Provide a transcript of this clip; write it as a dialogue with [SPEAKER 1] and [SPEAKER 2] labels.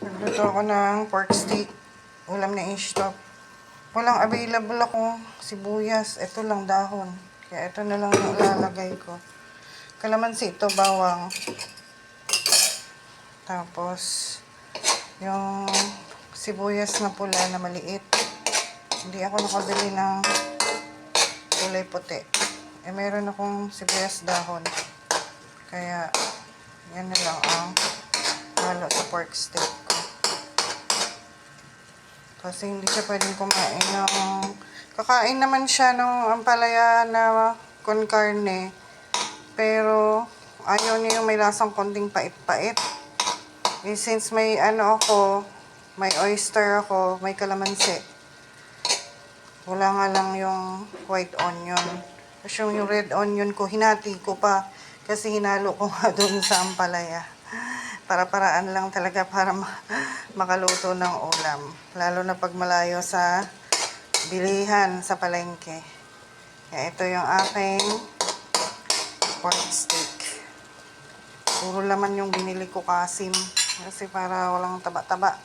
[SPEAKER 1] Nagluto ako ng pork steak. Ulam na istop. Walang available ako sibuyas. Ito lang dahon. Kaya ito na lang yung ilalagay ko. Kalamansi ito, bawang. Tapos, yung sibuyas na pula na maliit. Hindi ako nakabili ng kulay puti. Eh, meron akong sibuyas dahon. Kaya, yan na lang ang halo sa pork steak. Kasi hindi siya pwedeng kumain ng... Kakain naman siya ng ampalaya na con carne. Pero, ayaw niya yung may lasang konting pait-pait. Eh, since may ano ako, may oyster ako, may kalamansi. Wala nga lang yung white onion. Yung, yung red onion ko, hinati ko pa. Kasi hinalo ko nga doon sa ampalaya. Para-paraan lang talaga para ma- makaluto ng ulam. Lalo na pag malayo sa bilihan sa palengke. Kaya ito yung aking pork steak. Puro laman yung binili ko kasim. Kasi para walang taba-taba.